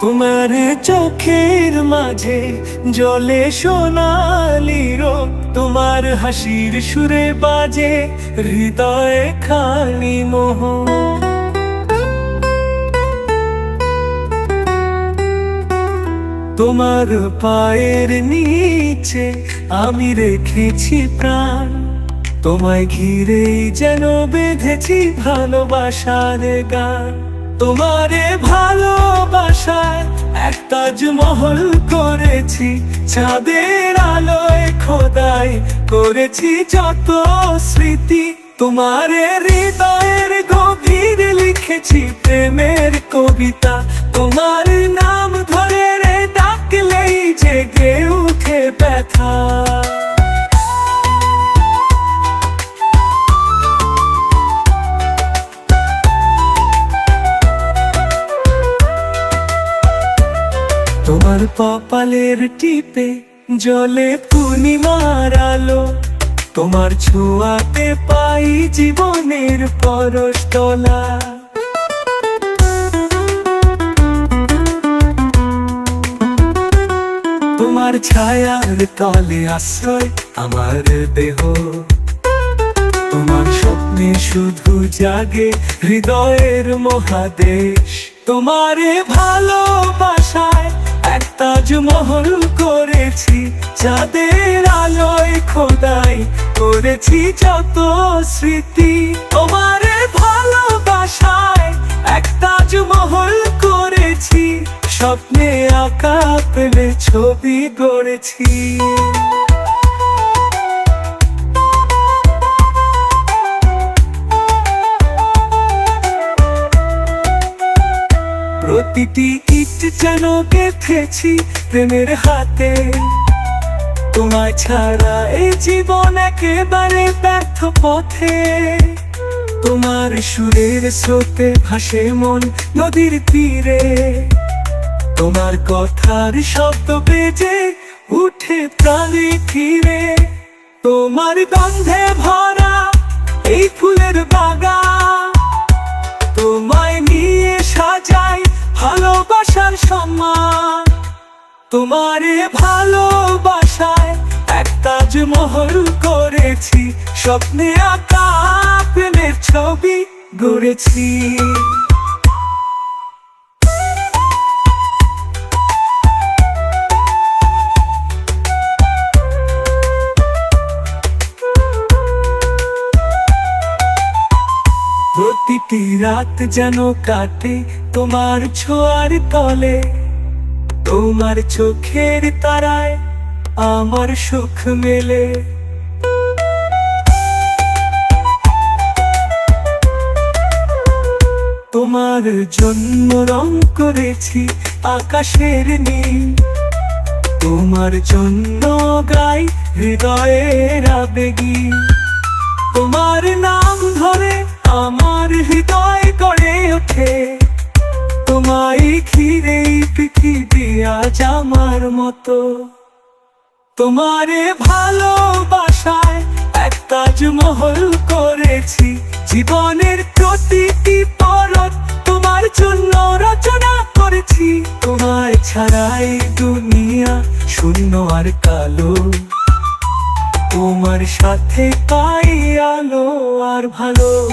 তোমার চোখের মাঝে জলে সোনালি রোগ তোমার হাসির সুরে বাজে হৃদয়ে খানি মোহ। তোমার পায়ের নিচে আমি রেখেছি প্রাণ, তোমায় ঘিরেই যেন বেঁধেছি ভালোবাসার গান। তোমারে ভালোবাসায় এক তাজমহল করেছি চাঁদের আলোয় খোদাই করেছি যত স্মৃতি। তোমারে হৃদয়ের তোমার কপালের টিপে জলে পূর্ণিমার আলো। তোমার ছোঁয়াতে পাই জীবনের পরশ তোলা। তোমার ছায়ার তলে আশ্রয় আমার দেহ। তোমার স্বপ্নে শুধু জাগে হৃদয়ের মহাদেশ। তোমারে ভালোবাসায় এক তাজমহল করেছি, চাঁদের আলোয় খোদাই করেছি যত স্মৃতি। তোমারে ভালোবাসায় এক তাজমহল করেছি, স্বপ্নে আঁকা পেলে ছবি গড়েছি। প্রতিটি ইট যেন গেথেছি প্রেমের হাতে। তোমায় ছাড়া এই জীবন একেবারে ব্যর্থ পথে। তোমার সুরের স্রোতে ভাসে মন নদীর তীরে। তোমার কথার শব্দ বেজে উঠে প্রাণে ফিরে। তোমার গন্ধে ভরা এই ফুলের বাগান। তোমায় নিয়ে সাজাই ভালোবাসার সম্মান। তোমারে ভালোবাসায় এক তাজমহল করেছি। স্বপ্নে আঁকা প্রেমের ছবি গড়েছি। প্রতিটি রাত যেন কাটে তোমার ছোঁয়ার তলে, তোমার চোখের তারায় আমার সুখ মেলে। তোমার জন্য রং করেছি আকাশের নীল। তোমার জন্য গাই হৃদয়ের আবেগী। তোমার নাম ধরে আমার আজ আমার মতো। তোমারে ভালোবাসায় এক তাজমহল করেছি। জীবনের প্রতিটি পরত তোমার জন্য রচনা করেছি। তোমার ছাড়াই দুনিয়া শূন্য আর কালো। তোমার সাথে পাই আলো আর ভালো।